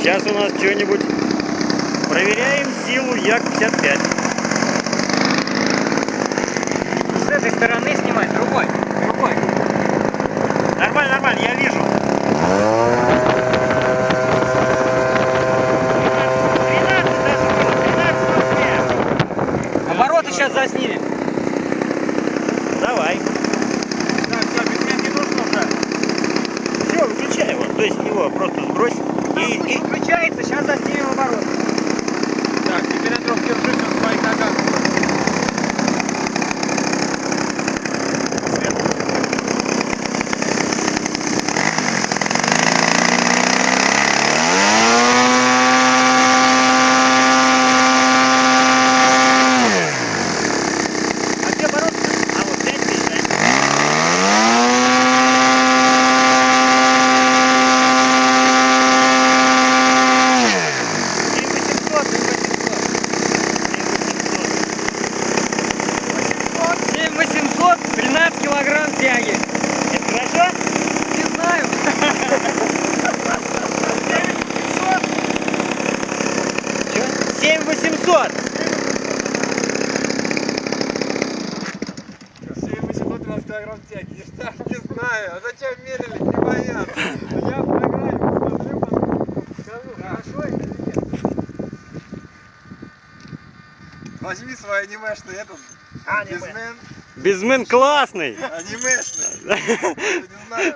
Сейчас у нас что-нибудь. Проверяем силу Як-55. С этой стороны снимать, другой, другой. Нормально, нормально, я вижу. 13 даже было, 13 Обороты сейчас заснимем. Давай. То есть его просто сбрось. И, и... Включается, сейчас заснимем обороты. Так, теперь, Андрюх, держись на своих ногах. А где обороты? А вот 5 тысяч, да? Семь восемьсот, семь восемьсот. 7 800, 13 килограмм тяги. Это хорошо? Не знаю. Че? Семь восемьсот. 713 килограмм тяги. Я не знаю. А зачем мерили? Непонятно. Я в программе смотрю, потом скажу, хорошо или нет. Возьми свой анимешный этот. Аниме. Безмен. Классный. Анимешный.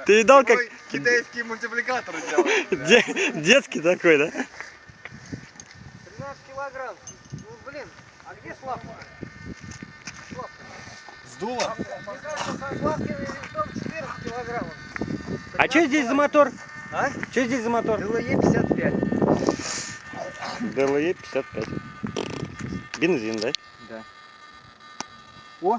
Ты видал, как- Его Китайские мультипликаторы делают. бля. Де- детский такой, да? 13 килограмм. Ну, блин, а где? Славка. Сдуло? Мне кажется, Славкин весом 14 килограммов. А что здесь за мотор? А? Что здесь за мотор? ДЛЕ 55. ДЛЕ 55. Бензин, да? Да. О,